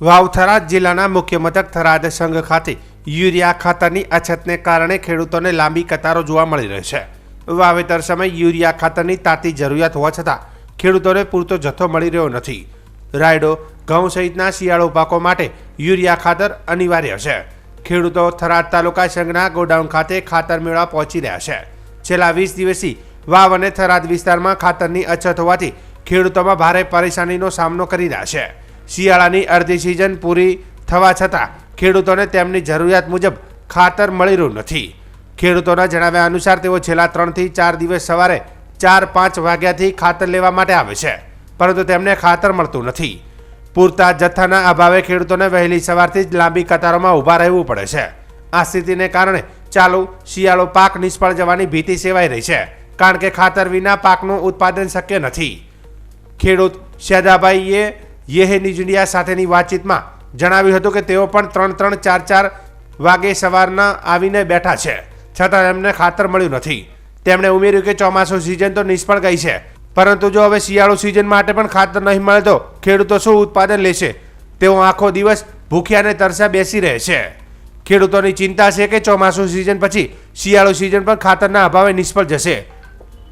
વાવ થરાદ જિલ્લાના મુખ્ય મથક થરાદ સંઘ ખાતે યુરિયા ખાતરની અછતને કારણે ખેડૂતોને લાંબી કતારો જોવા મળી રહી છે. વાવેતર સમય યુરિયા ખાતરની તાતી જરૂરિયાત હોવા છતાં ખેડૂતોને પૂરતો જથ્થો મળી રહ્યો નથી. રાયડો, ઘઉં સહિતના શિયાળો પાકો માટે યુરિયા ખાતર અનિવાર્ય છે. ખેડૂતો થરાદ તાલુકા સંઘના ગોડાઉન ખાતે ખાતર મેળવા પહોંચી રહ્યા છે. છેલ્લા વીસ દિવસથી વાવ અને થરાદ વિસ્તારમાં ખાતરની અછત હોવાથી ખેડૂતોમાં ભારે પરેશાનીનો સામનો કરી રહ્યા છે. શિયાળાની અડધી સિઝન પૂરી થવા છતાં ખેડૂતોને તેમની જરૂરિયાત મુજબ ખાતર મળી રહ્યું નથી. ખેડૂતોના જણાવ્યા અનુસાર તેઓ છેલ્લા ત્રણથી ચાર દિવસ સવારે ચાર પાંચ વાગ્યાથી ખાતર લેવા માટે આવે છે, પરંતુ તેમને ખાતર મળતું નથી. પૂરતા જથ્થાના અભાવે ખેડૂતોને વહેલી સવારથી જ લાંબી કતારોમાં ઊભા રહેવું પડે છે. આ સ્થિતિને કારણે ચાલુ શિયાળો પાક નિષ્ફળ જવાની ભીતિ સેવાઈ રહી છે, કારણ કે ખાતર વિના પાકનું ઉત્પાદન શક્ય નથી. ખેડૂત શેદાભાઈએ યેહે નિજડિયા સાથેની વાતચીતમાં જણાવ્યું હતું કે તેઓ પણ ત્રણ ત્રણ ચાર ચાર વાગે સવારના આવીને બેઠા છે. છતાં એમને ખાતર મળ્યું નથી. તેમણે ઉમેર્યું કે ચોમાસું સિઝન તો નિષ્ફળ ગઈ છે. પરંતુ જો હવે શિયાળુ સિઝન માટે પણ ખાતર નહીં મળે તો ખેડૂતો શું ઉત્પાદન લેશે? તેઓ આખો દિવસ ભૂખ્યાને તરસા બેસી રહે છે. ખેડૂતોની ચિંતા છે કે ચોમાસું સિઝન પછી શિયાળુ સિઝન પણ ખાતરના અભાવે નિષ્ફળ જશે.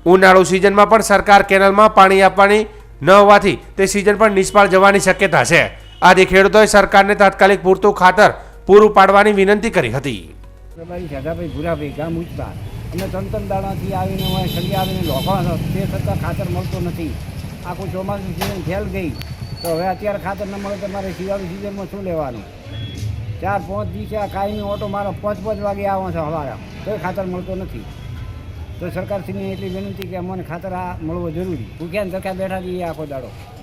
ઉનાળુ સિઝનમાં પણ સરકાર કેનાલમાં પાણી આપવાની ન હોવાથી તે સિઝન પણ નિષ્ફળ જવાની શક્યતા છે. આથી ખેડૂતોએ સરકારને તાત્કાલિક પૂરતું ખાતર પૂરું પાડવાની વિનંતી કરી હતી. અમે ત્રણ ત્રણ દાડાથી આવીને હું સળી આવીને લોખવાનો તે છતાં ખાતર મળતું નથી. આખું ચોમાસું સિઝન ફેલ ગઈ, તો હવે અત્યારે ખાતર ન મળે તો મારે શિયાળુ સિઝનમાં શું લેવાનું? ચાર પાંચ દિવસે આ કાયમી ઓટો મારો પાંચ પાંચ વાગે આવો છે હવારા કોઈ ખાતર મળતો નથી. તો સરકારશ્રીને એટલી વિનંતી કે અમને ખાતર આ મળવું જરૂરી. ભૂખ્યા ને ધક્કા બેઠા જઈએ આખો દાડો.